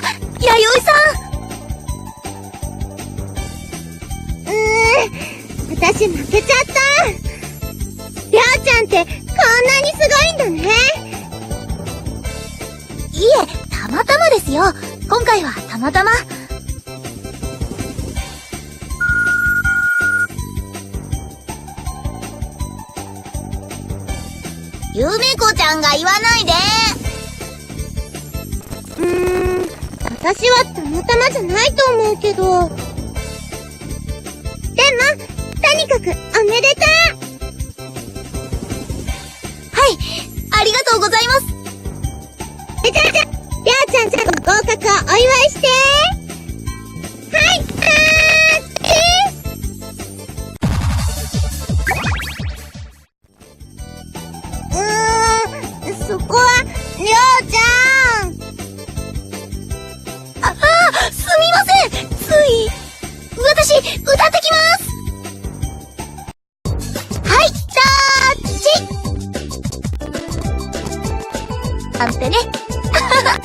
弥生さうーん、私負けちゃった。りょうちゃんってこんなにすごいんだね。ん。いえ、たまたまですよ。今回はたまたま。ゆめこちゃんが言わないで私はたまたまじゃないと思うけど。でも、とにかくおめでとうはい、ありがとうございます。じゃじゃ、りょうちゃんちゃんの合格をお祝いしてはい、あーちうーん、そこは、りょうちゃタッチなんてね。